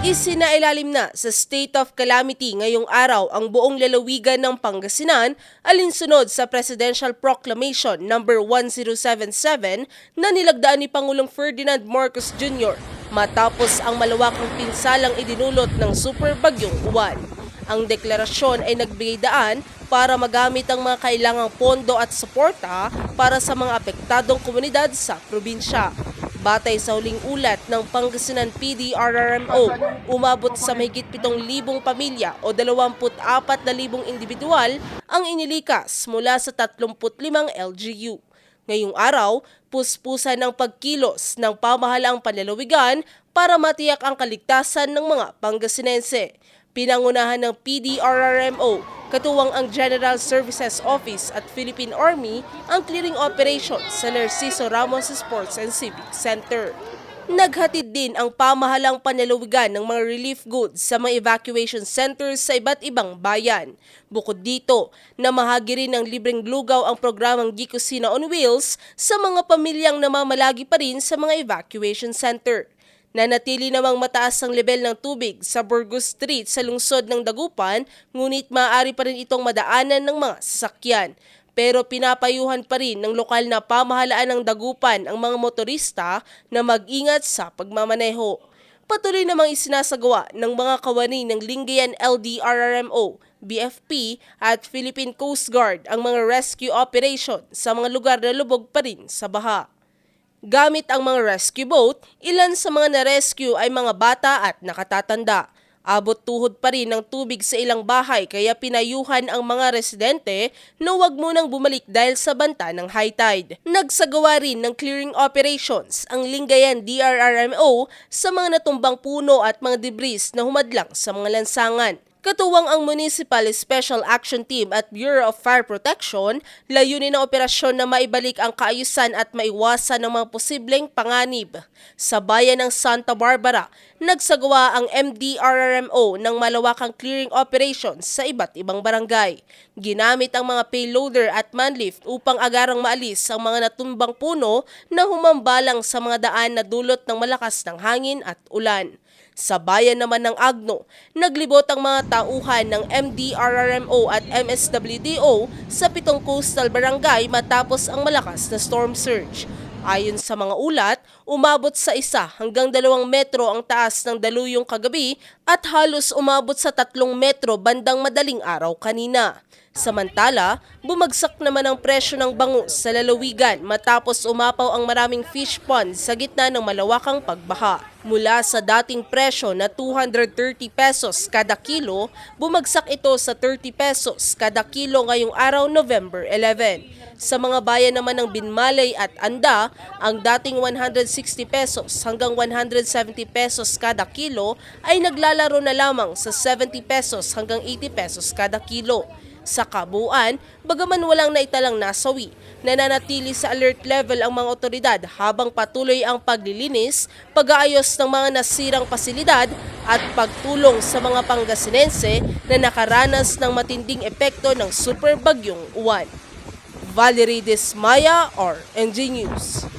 Isinailalim na sa state of calamity ngayong araw ang buong lalawigan ng Pangasinan alinsunod sa Presidential Proclamation No. 1077 na nilagdaan ni Pangulong Ferdinand Marcos Jr. matapos ang malawakang pinsalang idinulot ng super bagyong Uwan. Ang deklarasyon ay nagbigay daan para magamit ang mga kailangang pondo at suporta para sa mga apektadong komunidad sa probinsya. Batay sa huling ulat ng Pangasinan PDRRMO, umabot sa mahigit 7,000 pamilya o 24,000 individual ang inilikas mula sa 35 LGU. Ngayong araw, puspusan ng pagkilos ng pamahalaang panlalawigan para matiyak ang kaligtasan ng mga Pangasinense. Pinangunahan ng PDRRMO, katuwang ang General Services Office at Philippine Army ang clearing operation sa Narciso Ramos Sports and Civic Center. Naghatid din ang pamahalang panlalawigan ng mga relief goods sa mga evacuation centers sa iba't ibang bayan. Bukod dito, namahagi rin ng libreng lugaw ang programang Gikusina on Wheels sa mga pamilyang namamalagi pa rin sa mga evacuation center. Nanatili namang mataas ang level ng tubig sa Burgos Street sa lungsod ng Dagupan, ngunit maaari pa rin itong madaanan ng mga sasakyan. Pero pinapayuhan pa rin ng lokal na pamahalaan ng Dagupan ang mga motorista na mag-ingat sa pagmamaneho. Patuloy namang isinasagawa ng mga kawani ng Lingayen LDRRMO, BFP at Philippine Coast Guard ang mga rescue operation sa mga lugar na lubog pa rin sa baha. Gamit ang mga rescue boat, ilan sa mga na-rescue ay mga bata at nakatatanda. Abot tuhod pa rin ng tubig sa ilang bahay kaya pinayuhan ang mga residente na huwag munang bumalik dahil sa banta ng high tide. Nagsagawa rin ng clearing operations ang Lingayen DRRMO sa mga natumbang puno at mga debris na humadlang sa mga lansangan. Katuwang ang Municipal Special Action Team at Bureau of Fire Protection, layunin ng operasyon na maibalik ang kaayusan at maiwasan ng mga posibleng panganib. Sa bayan ng Santa Barbara, nagsagawa ang MDRRMO ng malawakang clearing operations sa iba't ibang barangay. Ginamit ang mga payloader at manlift upang agarang maalis ang mga natumbang puno na humambalang sa mga daan na dulot ng malakas ng hangin at ulan. Sa bayan naman ng Agno, naglibot ang mga tauhan ng MDRRMO at MSWDO sa pitong coastal barangay matapos ang malakas na storm surge. Ayon sa mga ulat, umabot sa isa hanggang dalawang metro ang taas ng daluyong kagabi at halos umabot sa tatlong metro bandang madaling araw kanina. Samantala, bumagsak naman ang presyo ng bangus sa lalawigan matapos umapaw ang maraming fish pond sa gitna ng malawakang pagbaha. Mula sa dating presyo na 230 pesos kada kilo, bumagsak ito sa 30 pesos kada kilo ngayong araw November 11. Sa mga bayan naman ng Binmalay at Anda, ang dating 160 pesos hanggang 170 pesos kada kilo ay naglalaro na lamang sa 70 pesos hanggang 80 pesos kada kilo. Sa kabuuan, bagaman walang naitalang nasawi, nananatili sa alert level ang mga otoridad habang patuloy ang paglilinis, pag-aayos ng mga nasirang pasilidad at pagtulong sa mga Pangasinense na nakaranas ng matinding epekto ng super bagyong uwan. Valerie Desmaya or NG News.